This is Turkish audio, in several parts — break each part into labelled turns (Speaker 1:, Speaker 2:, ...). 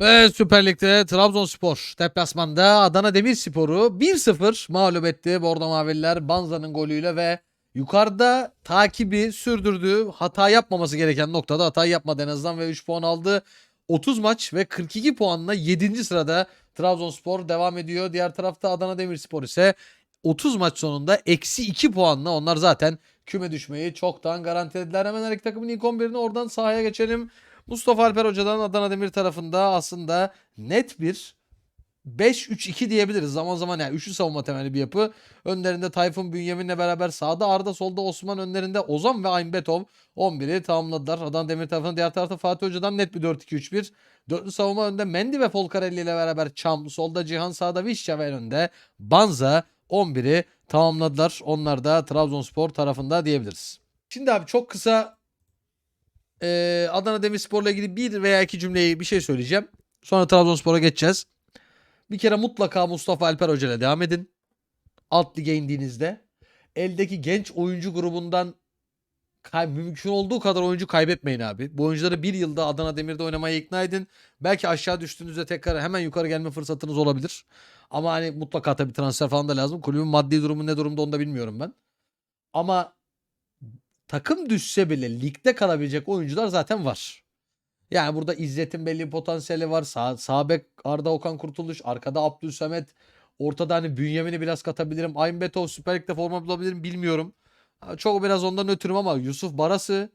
Speaker 1: Ve Süper Lig'de Trabzonspor deplasmanda Adana Demirspor'u 1-0 mağlup etti. Bordo Mavililer Banza'nın golüyle ve yukarıda takibi sürdürdü. Hata yapmaması gereken noktada hata yapmadı en azından ve 3 puan aldı. 30 maç ve 42 puanla 7. sırada Trabzonspor devam ediyor. Diğer tarafta Adana Demirspor ise 30 maç sonunda eksi 2 puanla onlar zaten küme düşmeyi çoktan garantilediler. Hemen her iki takımın ilk 11'ini oradan sahaya geçelim. Mustafa Alper Hoca'dan Adana Demir tarafında aslında net bir 5-3-2 diyebiliriz. Zaman zaman yani üçlü savunma temelli bir yapı. Önlerinde Tayfun Bünyamin'le beraber sağda Arda solda Osman önlerinde Ozan ve Aymbetov 11'i tamamladılar. Adana Demir tarafında diğer tarafta Fatih Hoca'dan net bir 4-2-3-1. Dörtlü savunma önde Mendy ve Folcarelli ile beraber Çam. Solda Cihan sağda Vişça ve önünde Banza 11'i tamamladılar. Onlar da Trabzonspor tarafında diyebiliriz. Şimdi abi çok kısa ee, Adana Demirspor'la ilgili bir veya iki cümleyi bir şey söyleyeceğim. Sonra Trabzonspor'a geçeceğiz. Bir kere mutlaka Mustafa Alper Hoca ile devam edin. Alt lige indiğinizde. Eldeki genç oyuncu grubundan mümkün olduğu kadar oyuncu kaybetmeyin abi. Bu oyuncuları bir yılda Adana Demir'de oynamaya ikna edin. Belki aşağı düştüğünüzde tekrar hemen yukarı gelme fırsatınız olabilir. Ama hani mutlaka tabii transfer falan da lazım. Kulübün maddi durumu ne durumda onu da bilmiyorum ben. Ama takım düşse bile ligde kalabilecek oyuncular zaten var. Yani burada İzzet'in belli potansiyeli var. Sağ, sağ bek Arda Okan Kurtuluş. Arkada Abdülsamet. Ortada hani Bünyamin'i biraz katabilirim. Aymbetov Süper Lig'de forma bulabilirim bilmiyorum. Çok biraz ondan ötürüm ama Yusuf Barası,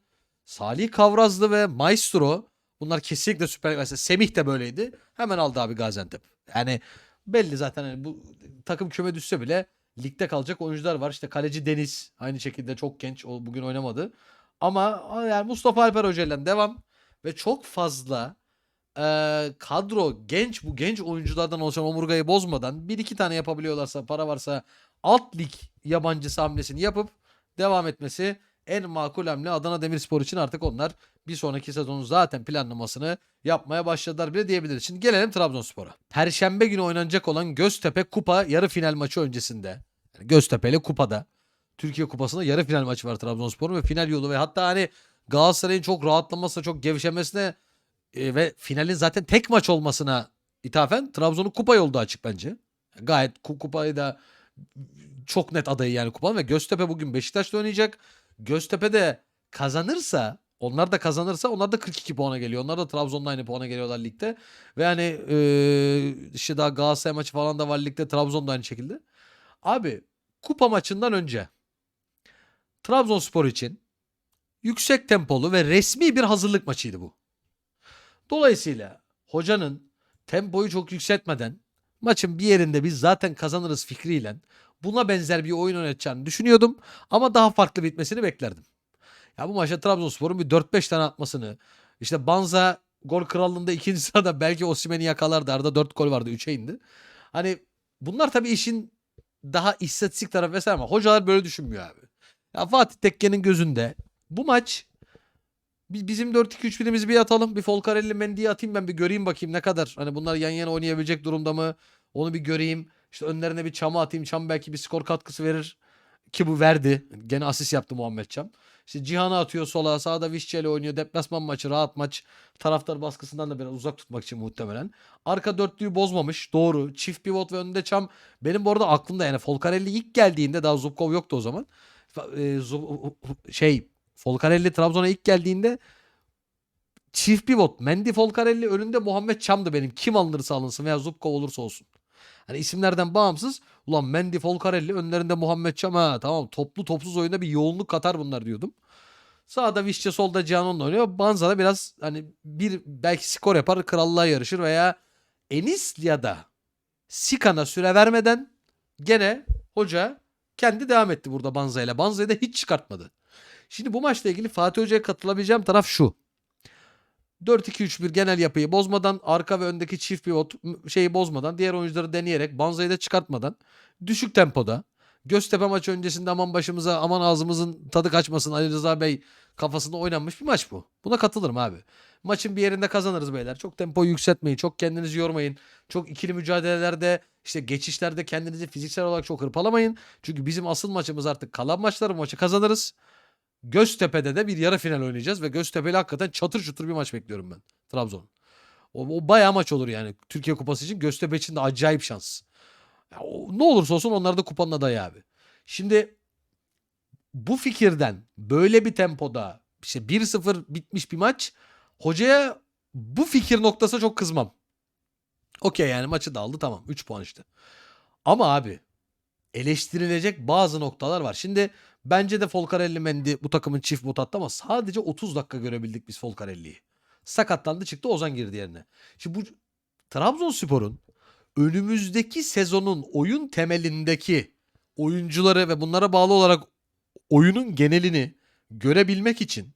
Speaker 1: Salih Kavrazlı ve Maestro bunlar kesinlikle Süper Lig. Mesela Semih de böyleydi. Hemen aldı abi Gaziantep. Yani belli zaten hani bu takım küme düşse bile ligde kalacak oyuncular var. İşte kaleci Deniz aynı şekilde çok genç. O bugün oynamadı. Ama yani Mustafa Alper Hoca ile devam ve çok fazla eee, kadro genç bu genç oyunculardan oluşan omurgayı bozmadan bir iki tane yapabiliyorlarsa para varsa alt lig yabancısı hamlesini yapıp devam etmesi en makul hamle Adana Demirspor için artık onlar bir sonraki sezonun zaten planlamasını yapmaya başladılar bile diyebiliriz. Şimdi gelelim Trabzonspor'a. Perşembe günü oynanacak olan Göztepe Kupa yarı final maçı öncesinde. Yani Göztepe ile Kupa'da. Türkiye Kupası'nda yarı final maçı var Trabzonspor'un ve final yolu ve hatta hani Galatasaray'ın çok rahatlamasına, çok gevşemesine e, ve finalin zaten tek maç olmasına ithafen Trabzon'un kupa yolda açık bence. Gayet ku- kupayı da çok net adayı yani kupanın ve Göztepe bugün Beşiktaş'ta oynayacak. Göztepe de kazanırsa onlar da kazanırsa onlar da 42 puana geliyor. Onlar da Trabzon'la aynı puana geliyorlar ligde. Ve hani e, işte daha Galatasaray maçı falan da var ligde. Trabzon aynı şekilde. Abi kupa maçından önce Trabzonspor için yüksek tempolu ve resmi bir hazırlık maçıydı bu. Dolayısıyla hocanın tempoyu çok yükseltmeden maçın bir yerinde biz zaten kazanırız fikriyle buna benzer bir oyun oynatacağını düşünüyordum ama daha farklı bitmesini beklerdim. Ya bu maçta Trabzonspor'un bir 4-5 tane atmasını işte Banza gol krallığında ikinci sırada belki Osimhen'i yakalardı. Arada 4 gol vardı 3'e indi. Hani bunlar tabii işin daha istatistik tarafı vesaire ama hocalar böyle düşünmüyor abi. Ya Fatih Tekke'nin gözünde bu maç biz bizim 4-2-3-1'imizi bir atalım. Bir Folcarelli Mendy'yi atayım ben bir göreyim bakayım ne kadar. Hani bunlar yan yana oynayabilecek durumda mı? Onu bir göreyim. İşte önlerine bir Çam'ı atayım. Çam belki bir skor katkısı verir. Ki bu verdi. Gene asist yaptı Muhammed Çam. İşte Cihan'ı atıyor sola. Sağda Vişçeli oynuyor. Deplasman maçı. Rahat maç. Taraftar baskısından da biraz uzak tutmak için muhtemelen. Arka dörtlüyü bozmamış. Doğru. Çift pivot ve önünde Çam. Benim bu arada aklımda yani Folcarelli ilk geldiğinde daha Zubkov yoktu o zaman. E, şey Folcarelli Trabzon'a ilk geldiğinde çift pivot Mendy Folcarelli önünde Muhammed Çam'dı benim. Kim alınırsa alınsın veya Zubkov olursa olsun. Hani isimlerden bağımsız ulan Mendy Folcarelli önlerinde Muhammed Çam ha tamam toplu topsuz oyunda bir yoğunluk katar bunlar diyordum. Sağda Vişçe solda Cihan'ın oynuyor. Banza da biraz hani bir belki skor yapar krallığa yarışır veya Enis ya da Sikan'a süre vermeden gene hoca kendi devam etti burada Banza ile. Banza'yı da hiç çıkartmadı. Şimdi bu maçla ilgili Fatih Hoca'ya katılabileceğim taraf şu. 4-2-3-1 genel yapıyı bozmadan arka ve öndeki çift pivot şeyi bozmadan diğer oyuncuları deneyerek Banza'yı da çıkartmadan düşük tempoda Göztepe maçı öncesinde aman başımıza aman ağzımızın tadı kaçmasın Ali Rıza Bey kafasında oynanmış bir maç bu. Buna katılırım abi. Maçın bir yerinde kazanırız beyler. Çok tempoyu yükseltmeyin. Çok kendinizi yormayın. Çok ikili mücadelelerde işte geçişlerde kendinizi fiziksel olarak çok hırpalamayın. Çünkü bizim asıl maçımız artık kalan maçlar. Maçı kazanırız. Göztepe'de de bir yarı final oynayacağız ve Göztepe'yle hakikaten çatır çutur bir maç bekliyorum ben. Trabzon. O, o bayağı maç olur yani. Türkiye Kupası için Göztepe için de acayip şans. Ya o- ne olursa olsun onlar da kupanın adayı abi. Şimdi bu fikirden böyle bir tempoda işte 1-0 bitmiş bir maç hocaya bu fikir noktası çok kızmam. Okey yani maçı da aldı tamam 3 puan işte. Ama abi eleştirilecek bazı noktalar var. Şimdi bence de Folcarelli Mendy bu takımın çift bot attı ama sadece 30 dakika görebildik biz Folcarelli'yi. Sakatlandı çıktı Ozan girdi yerine. Şimdi bu Trabzonspor'un önümüzdeki sezonun oyun temelindeki oyuncuları ve bunlara bağlı olarak oyunun genelini görebilmek için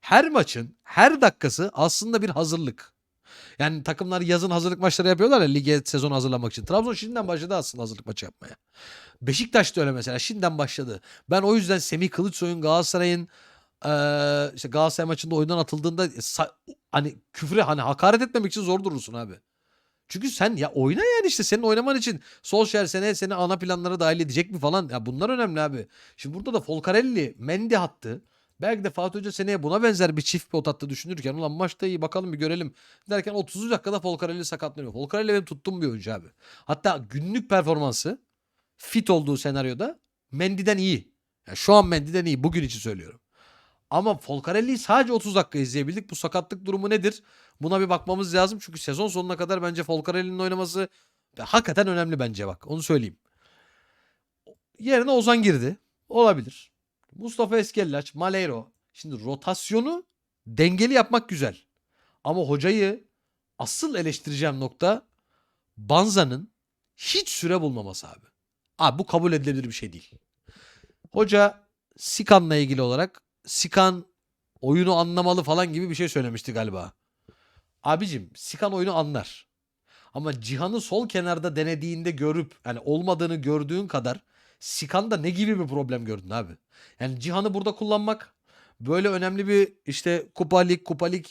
Speaker 1: her maçın her dakikası aslında bir hazırlık. Yani takımlar yazın hazırlık maçları yapıyorlar ya lige sezon hazırlamak için. Trabzon şimdiden başladı aslında hazırlık maçı yapmaya. Beşiktaş da öyle mesela şimdiden başladı. Ben o yüzden Semih Kılıçsoy'un Galatasaray'ın eee, işte Galatasaray maçında oyundan atıldığında sa- hani küfre hani hakaret etmemek için zor durursun abi. Çünkü sen ya oyna yani işte senin oynaman için Solskjaer sene seni ana planlara dahil edecek mi falan. Ya bunlar önemli abi. Şimdi burada da Folcarelli, Mendy hattı. Belki de Fatih Hoca seneye buna benzer bir çift pot hattı düşünürken ulan maçta iyi bakalım bir görelim derken 30. dakikada Folcarelli sakatlanıyor. Folcarelli benim tuttuğum bir oyuncu abi. Hatta günlük performansı fit olduğu senaryoda Mendy'den iyi. Yani şu an Mendy'den iyi. Bugün için söylüyorum. Ama Folcarelli'yi sadece 30 dakika izleyebildik. Bu sakatlık durumu nedir? Buna bir bakmamız lazım. Çünkü sezon sonuna kadar bence Folcarelli'nin oynaması hakikaten önemli bence bak. Onu söyleyeyim. Yerine Ozan girdi. Olabilir. Mustafa Eskellaç, Malero. Şimdi rotasyonu dengeli yapmak güzel. Ama hocayı asıl eleştireceğim nokta Banza'nın hiç süre bulmaması abi. Abi bu kabul edilebilir bir şey değil. Hoca Sikan'la ilgili olarak Sikan oyunu anlamalı falan gibi bir şey söylemişti galiba. Abicim Sikan oyunu anlar. Ama Cihan'ı sol kenarda denediğinde görüp yani olmadığını gördüğün kadar Sikan'da ne gibi bir problem gördün abi? Yani Cihan'ı burada kullanmak böyle önemli bir işte Kupa Lig, Kupa Lig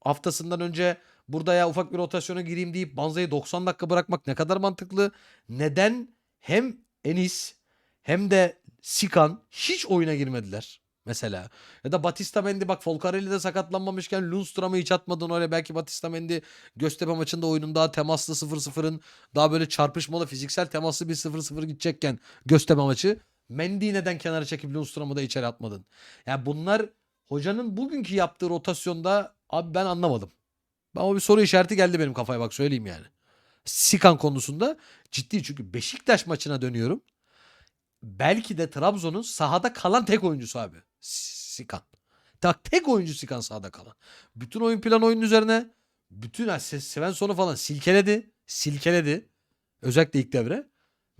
Speaker 1: haftasından önce burada ya ufak bir rotasyona gireyim deyip Banza'yı 90 dakika bırakmak ne kadar mantıklı? Neden hem Enis hem de Sikan hiç oyuna girmediler mesela. Ya da Batista Mendy bak Folcarelli de sakatlanmamışken Lundström'ü hiç atmadın oraya. Belki Batista Mendy Göztepe maçında oyunun daha temaslı 0-0'ın daha böyle çarpışmalı fiziksel temaslı bir 0-0 gidecekken Göztepe maçı. Mendy'yi neden kenara çekip Lundström'ü da içeri atmadın? Yani bunlar hocanın bugünkü yaptığı rotasyonda abi ben anlamadım. Ama bir soru işareti geldi benim kafaya bak söyleyeyim yani. Sikan konusunda ciddi çünkü Beşiktaş maçına dönüyorum. Belki de Trabzon'un sahada kalan tek oyuncusu abi. Sikan. Tak tek oyuncu Sikan sahada kalan. Bütün oyun plan oyunun üzerine bütün ha, Se- Svensson'u falan silkeledi. Silkeledi. Özellikle ilk devre.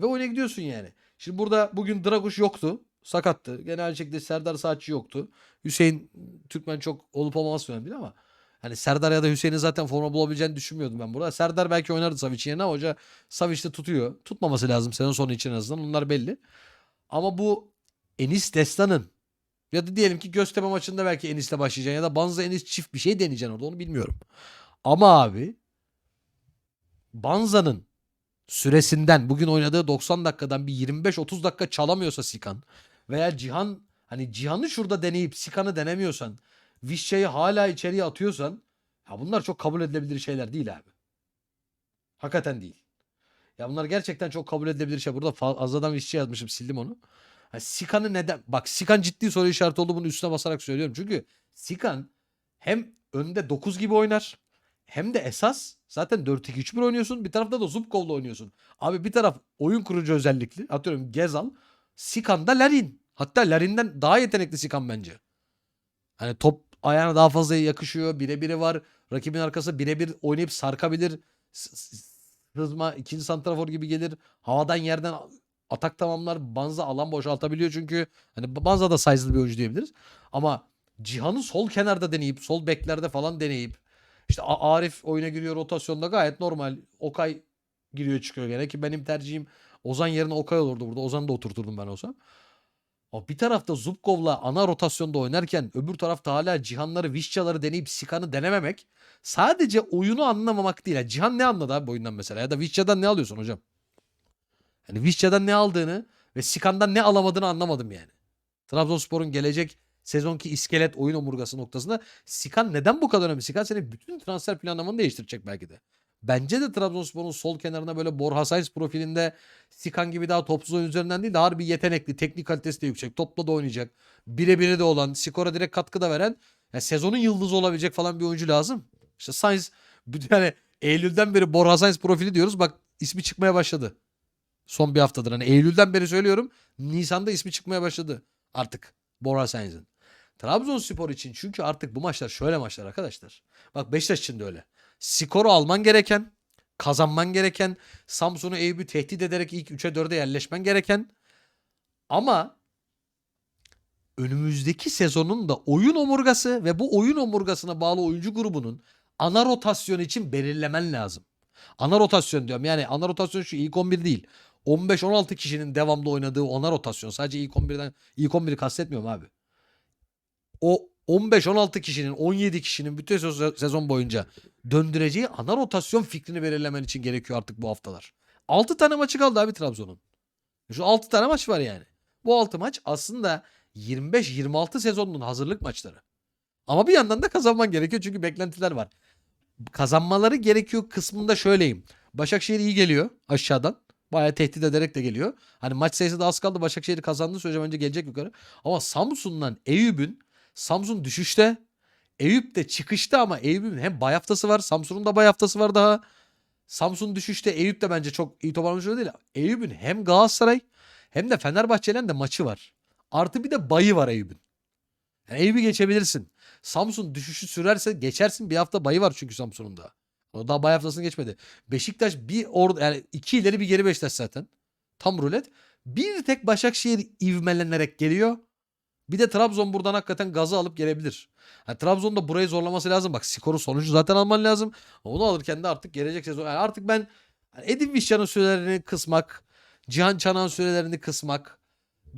Speaker 1: Ve oyuna gidiyorsun yani. Şimdi burada bugün Draguş yoktu. Sakattı. Genel şekilde Serdar Saatçi yoktu. Hüseyin Türkmen çok olup olmaması önemli ama hani Serdar ya da Hüseyin'in zaten forma bulabileceğini düşünmüyordum ben burada. Serdar belki oynardı Savic'in yerine ama hoca Savic'te tutuyor. Tutmaması lazım sezon sonu için en azından. Onlar belli. Ama bu Enis Destan'ın ya da diyelim ki Göztepe maçında belki Enis'le başlayacaksın ya da Banza Enis çift bir şey deneyeceksin orada onu bilmiyorum. Ama abi Banza'nın süresinden bugün oynadığı 90 dakikadan bir 25-30 dakika çalamıyorsa Sikan veya Cihan hani Cihan'ı şurada deneyip Sikan'ı denemiyorsan Vişça'yı hala içeriye atıyorsan ya bunlar çok kabul edilebilir şeyler değil abi. Hakikaten değil. Ya bunlar gerçekten çok kabul edilebilir şey. Burada fa- fazladan Vişça yazmışım sildim onu. Ha, Sikan'ı neden? Bak Sikan ciddi soru işareti oldu bunu üstüne basarak söylüyorum. Çünkü Sikan hem önde 9 gibi oynar hem de esas zaten 4-2-3-1 oynuyorsun. Bir tarafta da Zubkov'la oynuyorsun. Abi bir taraf oyun kurucu özellikli. Atıyorum Gezal. Sikan da Larin. Hatta Larin'den daha yetenekli Sikan bence. Hani top ayağına daha fazla yakışıyor. Bire var. Rakibin arkası birebir oynayıp sarkabilir. Hızma ikinci santrafor gibi gelir. Havadan yerden atak tamamlar. Banza alan boşaltabiliyor çünkü. Hani Banza da size'lı bir oyuncu diyebiliriz. Ama Cihan'ı sol kenarda deneyip sol beklerde falan deneyip işte Arif oyuna giriyor rotasyonda gayet normal. Okay giriyor çıkıyor gene ki benim tercihim Ozan yerine Okay olurdu burada. Ozan'ı da oturturdum ben olsam. O bir tarafta Zubkov'la ana rotasyonda oynarken öbür tarafta hala Cihanları, Vişçaları deneyip Sikan'ı denememek sadece oyunu anlamamak değil. Yani Cihan ne anladı abi oyundan mesela ya da Vişça'dan ne alıyorsun hocam? Yani Vişça'dan ne aldığını ve Sikan'dan ne alamadığını anlamadım yani. Trabzonspor'un gelecek Sezonki iskelet oyun omurgası noktasında Sikan neden bu kadar önemli? Sikan senin bütün transfer planlamanı değiştirecek belki de. Bence de Trabzonspor'un sol kenarına böyle Borja Sainz profilinde Sikan gibi daha topsuz oyun üzerinden değil de harbi yetenekli, teknik kalitesi de yüksek, topla da oynayacak. Birebiri de olan, skora direkt katkı da veren, yani sezonun yıldızı olabilecek falan bir oyuncu lazım. İşte Sainz, yani Eylül'den beri Borja Sainz profili diyoruz. Bak ismi çıkmaya başladı. Son bir haftadır. Hani Eylül'den beri söylüyorum. Nisan'da ismi çıkmaya başladı artık Borja Sainz'in. Trabzonspor için çünkü artık bu maçlar şöyle maçlar arkadaşlar. Bak Beşiktaş için de öyle. Skoru alman gereken, kazanman gereken, Samsun'u Eyüp'ü tehdit ederek ilk 3'e 4'e yerleşmen gereken ama önümüzdeki sezonun da oyun omurgası ve bu oyun omurgasına bağlı oyuncu grubunun ana rotasyon için belirlemen lazım. Ana rotasyon diyorum. Yani ana rotasyon şu ilk 11 değil. 15-16 kişinin devamlı oynadığı ana rotasyon. Sadece ilk 11'den ilk 11'i kastetmiyorum abi. O 15-16 kişinin 17 kişinin bütün sezon boyunca döndüreceği ana rotasyon fikrini belirlemen için gerekiyor artık bu haftalar. 6 tane maçı kaldı abi Trabzon'un. Şu 6 tane maç var yani. Bu 6 maç aslında 25-26 sezonunun hazırlık maçları. Ama bir yandan da kazanman gerekiyor çünkü beklentiler var. Kazanmaları gerekiyor kısmında şöyleyim. Başakşehir iyi geliyor aşağıdan. Bayağı tehdit ederek de geliyor. Hani maç sayısı da az kaldı. Başakşehir kazandığı sürece bence gelecek yukarı. Ama Samsun'dan Eyüp'ün Samsun düşüşte. Eyüp de çıkışta ama Eyüp'ün hem bay haftası var. Samsun'un da bay haftası var daha. Samsun düşüşte Eyüp de bence çok iyi toparlamış değil. Eyüp'ün hem Galatasaray hem de Fenerbahçe'nin de maçı var. Artı bir de bayı var Eyüp'ün. Yani Eyüp'ü geçebilirsin. Samsun düşüşü sürerse geçersin. Bir hafta bayı var çünkü Samsun'un da. O daha bay haftasını geçmedi. Beşiktaş bir orada yani iki ileri bir geri Beşiktaş zaten. Tam rulet. Bir tek Başakşehir ivmelenerek geliyor. Bir de Trabzon buradan hakikaten gazı alıp gelebilir. Yani Trabzon da burayı zorlaması lazım. Bak skoru sonucu zaten alman lazım. Onu alırken de artık gelecek sezon. Yani artık ben Edin Vişcan'ın sürelerini kısmak, Cihan Çanak'ın sürelerini kısmak,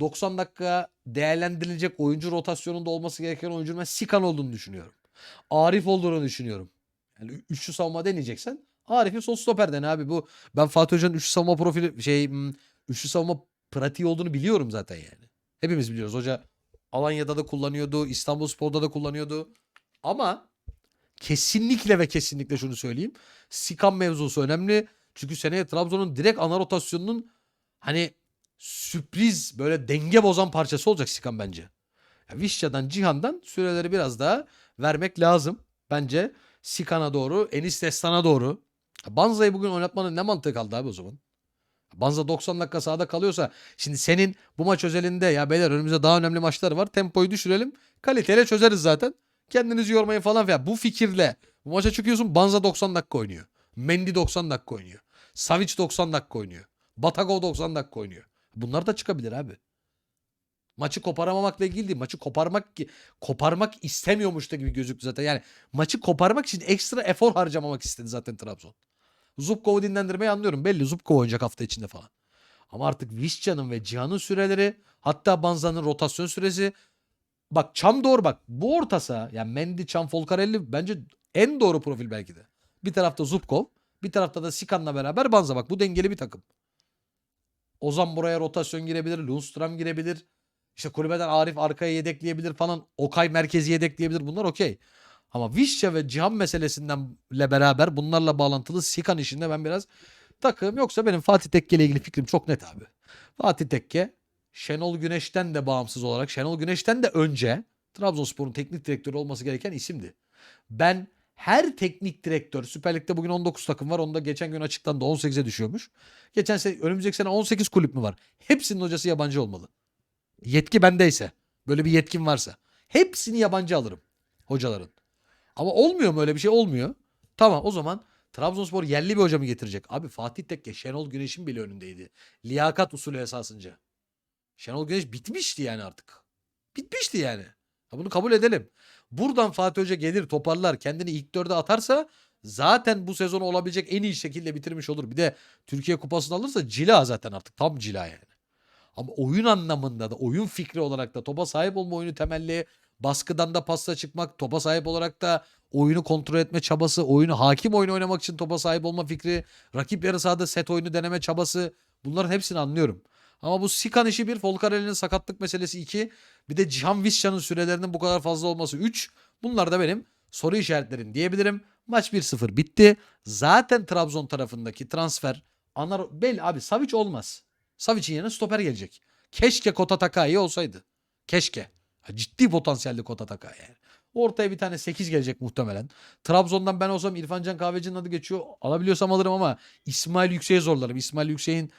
Speaker 1: 90 dakika değerlendirilecek oyuncu rotasyonunda olması gereken oyuncunun ben Sikan olduğunu düşünüyorum. Arif olduğunu düşünüyorum. Yani üçlü savunma deneyeceksen Arif'in sol stoper dene abi. Bu ben Fatih Hoca'nın üçlü savunma profili şey hmm, üçlü savunma pratiği olduğunu biliyorum zaten yani. Hepimiz biliyoruz. Hoca Alanya'da da kullanıyordu. İstanbul Spor'da da kullanıyordu. Ama kesinlikle ve kesinlikle şunu söyleyeyim. Sikan mevzusu önemli. Çünkü seneye Trabzon'un direkt ana rotasyonunun hani sürpriz böyle denge bozan parçası olacak Sikan bence. Ya Vişça'dan Cihan'dan süreleri biraz daha vermek lazım. Bence Sikan'a doğru, Enis Destan'a doğru. Banza'yı bugün oynatmanın ne mantığı kaldı abi o zaman? Banza 90 dakika sahada kalıyorsa şimdi senin bu maç özelinde ya beyler önümüzde daha önemli maçlar var. Tempoyu düşürelim. Kaliteyle çözeriz zaten. Kendinizi yormayın falan filan. Bu fikirle bu maça çıkıyorsun Banza 90 dakika oynuyor. Mendy 90 dakika oynuyor. Savic 90 dakika oynuyor. Batagov 90 dakika oynuyor. Bunlar da çıkabilir abi. Maçı koparamamakla ilgili değil. Maçı koparmak ki koparmak istemiyormuş da gibi gözüktü zaten. Yani maçı koparmak için ekstra efor harcamamak istedi zaten Trabzon. Zubkov'u dinlendirmeyi anlıyorum. Belli Zubkov oynayacak hafta içinde falan. Ama artık Vişcan'ın ve Cihan'ın süreleri hatta Banza'nın rotasyon süresi bak Çam doğru bak. Bu orta saha yani Mendy, Çam, Folcarelli bence en doğru profil belki de. Bir tarafta Zubkov bir tarafta da Sikan'la beraber Banza bak bu dengeli bir takım. Ozan buraya rotasyon girebilir. Lundstram girebilir. İşte kulübeden Arif arkaya yedekleyebilir falan. Okay merkezi yedekleyebilir. Bunlar okey. Ama Vişça ve Cihan meselesindenle beraber bunlarla bağlantılı Sikan işinde ben biraz takım. Yoksa benim Fatih Tekke ile ilgili fikrim çok net abi. Fatih Tekke Şenol Güneş'ten de bağımsız olarak Şenol Güneş'ten de önce Trabzonspor'un teknik direktörü olması gereken isimdi. Ben her teknik direktör Süper Lig'de bugün 19 takım var. Onda geçen gün açıklandı 18'e düşüyormuş. Geçen sene önümüzdeki sene 18 kulüp mü var? Hepsinin hocası yabancı olmalı. Yetki bendeyse. Böyle bir yetkim varsa. Hepsini yabancı alırım hocaların. Ama olmuyor mu öyle bir şey olmuyor. Tamam o zaman Trabzonspor yerli bir hoca mı getirecek? Abi Fatih Tekke Şenol Güneş'in bile önündeydi. Liyakat usulü esasınca. Şenol Güneş bitmişti yani artık. Bitmişti yani. Ya bunu kabul edelim. Buradan Fatih Hoca gelir toparlar kendini ilk dörde atarsa zaten bu sezon olabilecek en iyi şekilde bitirmiş olur. Bir de Türkiye kupasını alırsa cila zaten artık tam cila yani. Ama oyun anlamında da oyun fikri olarak da topa sahip olma oyunu temelli baskıdan da pasta çıkmak topa sahip olarak da oyunu kontrol etme çabası oyunu hakim oyun oynamak için topa sahip olma fikri rakip yarı sahada set oyunu deneme çabası bunların hepsini anlıyorum. Ama bu Sikan işi bir, Folcarelli'nin sakatlık meselesi iki, bir de Cihan Visca'nın sürelerinin bu kadar fazla olması üç. Bunlar da benim soru işaretlerim diyebilirim. Maç 1-0 bitti. Zaten Trabzon tarafındaki transfer ana belli abi Savic olmaz. Savic'in yerine stoper gelecek. Keşke Kota Takai olsaydı. Keşke. Ciddi potansiyelli Kota Takai yani. Ortaya bir tane 8 gelecek muhtemelen. Trabzon'dan ben olsam İrfan Can Kahveci'nin adı geçiyor. Alabiliyorsam alırım ama İsmail Yüksek'e zorlarım. İsmail Yüksek'in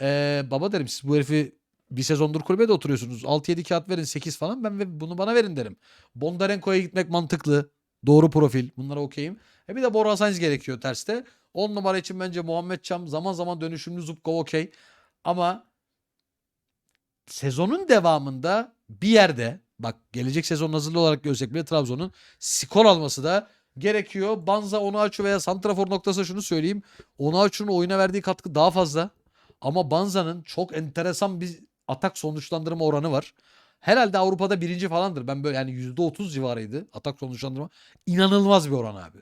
Speaker 1: eee, baba derim siz bu herifi bir sezondur kulübede oturuyorsunuz. 6-7 kağıt verin 8 falan ben ve bunu bana verin derim. Bondarenko'ya gitmek mantıklı. Doğru profil. Bunlara okeyim. E bir de Bora Sainz gerekiyor terste. 10 numara için bence Muhammed Çam zaman zaman dönüşümlü Zubkov okey. Ama sezonun devamında bir yerde bak gelecek sezon hazırlı olarak görsek bile Trabzon'un skor alması da gerekiyor. Banza Onuachu veya Santrafor noktası şunu söyleyeyim. Onuachu'nun oyuna verdiği katkı daha fazla. Ama Banza'nın çok enteresan bir atak sonuçlandırma oranı var. Herhalde Avrupa'da birinci falandır. Ben böyle yani %30 civarıydı atak sonuçlandırma. İnanılmaz bir oran abi.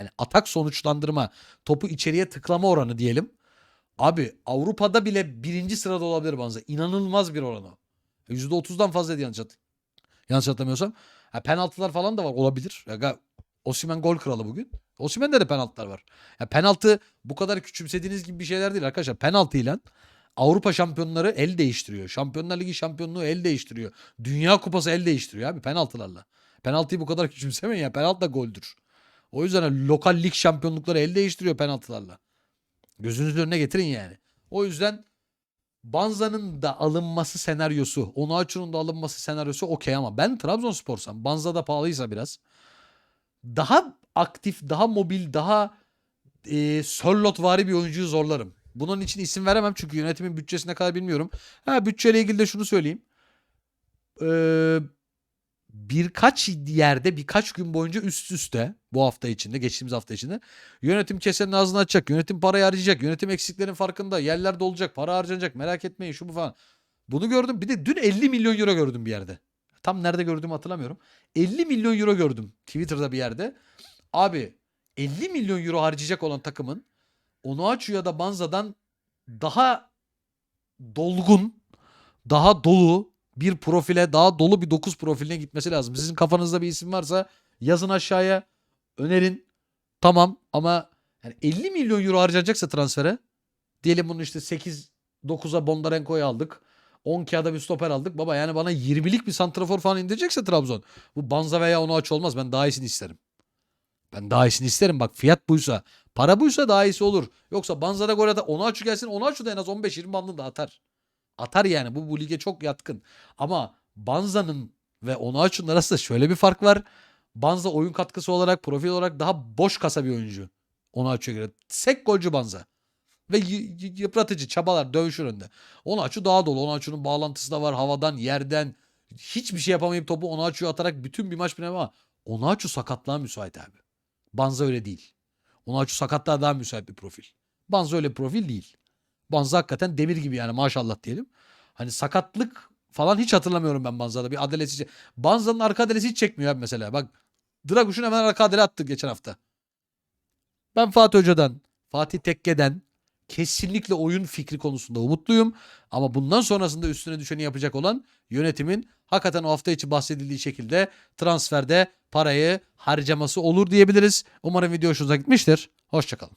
Speaker 1: Yani atak sonuçlandırma, topu içeriye tıklama oranı diyelim. Abi Avrupa'da bile birinci sırada olabilir Banza. İnanılmaz bir oran o. %30'dan fazlaydı yanlış, hat yanlış hatırlamıyorsam. Ha, penaltılar falan da var olabilir. Ya, Osimhen gol kralı bugün. Osimhen'de de penaltılar var. Ya, penaltı bu kadar küçümsediğiniz gibi bir şeyler değil arkadaşlar. Penaltıyla Avrupa şampiyonları el değiştiriyor. Şampiyonlar Ligi şampiyonluğu el değiştiriyor. Dünya kupası el değiştiriyor abi penaltılarla. Penaltıyı bu kadar küçümsemeyin ya. Penaltı da goldür. O yüzden lokal lig şampiyonlukları el değiştiriyor penaltılarla. Gözünüzün önüne getirin yani. O yüzden Banza'nın da alınması senaryosu, Onuachu'nun da alınması senaryosu okey ama ben Trabzonspor'sam, Banza da pahalıysa biraz daha aktif, daha mobil, daha e, Sörlotvari bir oyuncuyu zorlarım. Bunun için isim veremem çünkü yönetimin bütçesine kadar bilmiyorum. Ha bütçeyle ilgili de şunu söyleyeyim. Ee, birkaç yerde birkaç gün boyunca üst üste bu hafta içinde geçtiğimiz hafta içinde yönetim kesenin ağzını açacak. Yönetim parayı harcayacak. Yönetim eksiklerin farkında. Yerler dolacak. Para harcanacak. Merak etmeyin şu bu falan. Bunu gördüm. Bir de dün 50 milyon euro gördüm bir yerde. Tam nerede gördüğümü hatırlamıyorum. 50 milyon euro gördüm Twitter'da bir yerde. Abi 50 milyon euro harcayacak olan takımın Onuachu ya da Banza'dan daha dolgun, daha dolu bir profile, daha dolu bir 9 profiline gitmesi lazım. Sizin kafanızda bir isim varsa yazın aşağıya önerin. Tamam ama yani 50 milyon euro harcanacaksa transfere diyelim bunu işte 8 9'a Bondarenko'yu aldık. 10 kağıda bir stoper aldık. Baba yani bana 20'lik bir santrafor falan indirecekse Trabzon. Bu Banza veya Onuachu olmaz. Ben daha iyisini isterim. Ben daha iyisini isterim. Bak fiyat buysa. Para buysa daha iyisi olur. Yoksa Banza'da gol atar. Onuachu gelsin. Onuachu da en az 15-20 bandını da atar. Atar yani. Bu, bu lige çok yatkın. Ama Banza'nın ve Onuachu'nun arasında şöyle bir fark var. Banza oyun katkısı olarak, profil olarak daha boş kasa bir oyuncu. Onuachu'ya göre. Sek golcü Banza. Ve yıpratıcı çabalar dövüşür önde. Onuachu daha dolu. Onuachu'nun bağlantısı da var. Havadan, yerden. Hiçbir şey yapamayıp topu Onuachu'ya atarak bütün bir maç binemem ama Onuachu sakatlığa müsait abi. Banza öyle değil. Onuachu sakatlığa daha müsait bir profil. Banza öyle profil değil. Banza hakikaten demir gibi yani maşallah diyelim. Hani sakatlık falan hiç hatırlamıyorum ben Banza'da. Bir adalesi. Banza'nın arka adalesi hiç çekmiyor abi mesela. Bak Draguş'un hemen arka adale attı geçen hafta. Ben Fatih Hoca'dan, Fatih Tekke'den kesinlikle oyun fikri konusunda umutluyum. Ama bundan sonrasında üstüne düşeni yapacak olan yönetimin hakikaten o hafta içi bahsedildiği şekilde transferde parayı harcaması olur diyebiliriz. Umarım video hoşunuza gitmiştir. Hoşçakalın.